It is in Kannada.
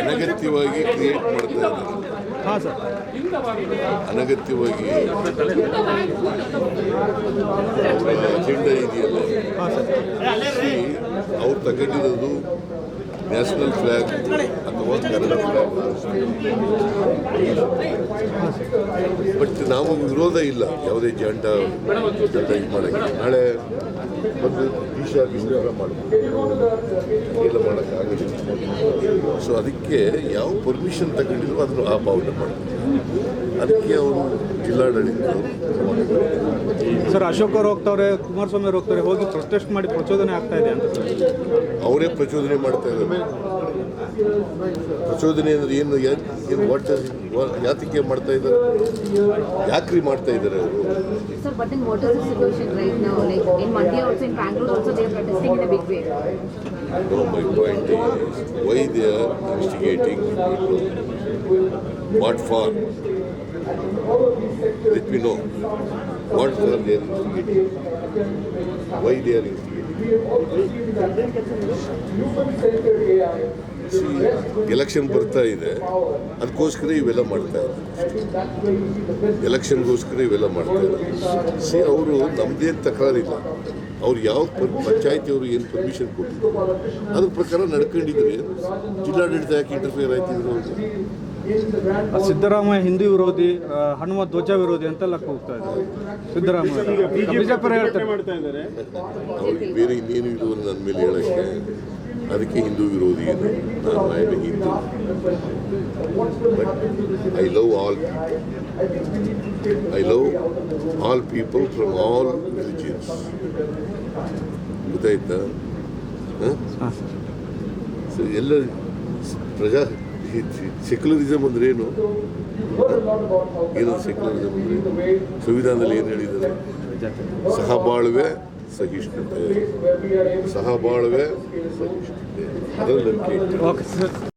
ಅನಗತ್ಯವಾಗಿ ಕ್ರಿಯೇಟ್ ಮಾಡ್ತಾ ಇದ್ದಾರೆ. ಹಾಂ ಸರ್. ಅನಗತ್ಯವಾಗಿ ಅಜೆಂಡಾ ಇದೆಯಲ್ಲ? ಅವ್ರು ತಗೊಂಡಿರೋದು ನ್ಯಾಷನಲ್ ಫ್ಲಾಗ್ ಬಟ್ ನಾವು ವಿರೋಧ ಇಲ್ಲ ಯಾವುದೇ ಜಂಡ ಜಂಡ ಇದು ಮಾಡಕ್ಕೆ. ನಾಳೆ ಈಶಾ ವಿಶ್ವಾಸ ಮಾಡಬೇಕು. ಎಲ್ಲ ಮಾಡೋಕ್ಕಾಗಲಿಲ್ಲ ಸೊ ಅದಕ್ಕೆ ಯಾವ ಪರ್ಮಿಷನ್ ತಗೊಂಡಿದ್ರು ಅದನ್ನು ಆ ಪಾವನೆ ಮಾಡಬೇಕು. ಅದಕ್ಕೆ ಅವರು ಜಿಲ್ಲಾಡಳಿತ ಸರ್ ಅಶೋಕ್ ಅವ್ರು ಹೋಗ್ತಾವ್ರೆ ಕುಮಾರಸ್ವಾಮಿ ಅವ್ರು ಹೋಗ್ತಾರೆ ಹೋಗಿ ಪ್ರೊಟೆಸ್ಟ್ ಮಾಡಿ ಪ್ರಚೋದನೆ ಆಗ್ತಾ ಇದೆ ಅಂತ ಅವರೇ ಪ್ರಚೋದನೆ ಮಾಡ್ತಾ ಇದ್ದಾರೆ. ಪ್ರಚೋದನೆ ಅಂದರೆ ಏನು? ಏನು ವಾಟರ್ ಯಾತಕ್ಕೆ ಮಾಡ್ತಾ ಇದ್ದಾರೆ? ಯಾಕ್ರಿ ಮಾಡ್ತಾ ಇದ್ದಾರೆ ಅವರು? Why they are investigating what for let be know what for they are why they election ಬರ್ತಾ ಇದೆ. ಅದಕ್ಕೋಸ್ಕರ ಇವೆಲ್ಲ ಮಾಡ್ತಾ ಇದ್ದಾರೆ. ಎಲೆಕ್ಷನ್ಗೋಸ್ಕರ ಇವೆಲ್ಲ ಮಾಡ್ತಾ ಇದ್ದಾರೆ. ಸಿ ಅವರು ನಮ್ಮದೇನು ತಕರಾರಿಲ್ಲ. ಅವ್ರು ಯಾವ ಪಂಚಾಯತಿಯವರು ಏನು ಪರ್ಮಿಷನ್ ಕೊಟ್ಟಿದ್ರು. ಅದ್ರ ಪ್ರಕಾರ ನಡ್ಕೊಂಡಿದ್ರೆ ಜಿಲ್ಲಾಡಳಿತ ಯಾಕೆ ಇಂಟರ್ಫಿಯರ್ ಆಯ್ತಿದ್ರು ಆ ಸಿದ್ದರಾಮಯ್ಯ ಹಿಂದಿ ವಿರೋಧಿ ಹನುಮ ಧ್ವಜ ವಿರೋಧಿ ಅಂತ ಲಕ್ಕ ಹೋಗ್ತಾ ಇದ್ದಾರೆ ಸಿದ್ದರಾಮಯ್ಯ ಬಿಜೆಪಿ ಬೇರೆ ಇನ್ನೇನು ಇದು ನನ್ನ ಮೇಲೆ ಹೇಳಕ್ಕೆ. ಅದಕ್ಕೆ ಹಿಂದೂ ವಿರೋಧಿ ಏನು? ನಾನು I am Hindu but I love all I love all people from all religions ಗೊತ್ತಾಯ್ತಾ? ಸೊ ಎಲ್ಲ ಪ್ರಜಾ ಸೆಕ್ಯುಲರಿಸಮ್ ಅಂದ್ರೆ ಏನು? ಏನು ಸೆಕ್ಯುಲರಿಸಮ್ ಅಂದ್ರೆ? ಸಂವಿಧಾನದಲ್ಲಿ ಏನು ಹೇಳಿದ್ದಾರೆ? ಸಹಬಾಳ್ವೆ ಸಹಿಷ್ಣುತೆ ಸಹಬಾಳ್ವೆ ಸಹಿಷ್ಣುತೆ ಅದರಲ್ಲಿ ನಂಬಿಕೆ